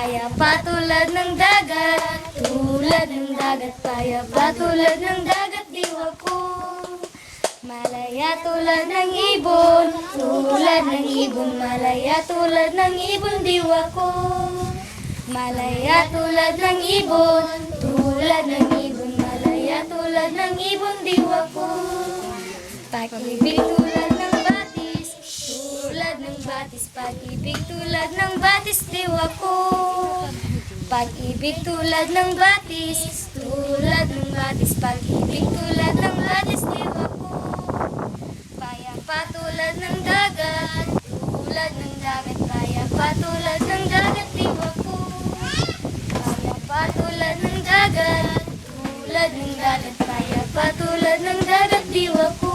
Payapa tulad ng dagat Tulad ng dagat Payapa tulad ng dagat Diwa ko Malaya tulad ng ibon Tulad ng ibon Malaya tulad ng ibon Diwa ko Malaya tulad ng ibon Tulad ng ibon Malaya tulad ng ibon Diwa ko Pag-ibig tulad ng batis Tulad ng batis Pag-ibig tulad ng batis Diwa ko Pag-ibig tulad ng batis Tulad ng batis. Pag-ibig tulad ng batis Diwa ko Payapa tulad ng dagat Tulad ng dagat. Payapa tulad ng dagat Diwa ko Payapa tulad ng dagat Tulad ng dagat. Payapa tulad ng dagat Diwa ko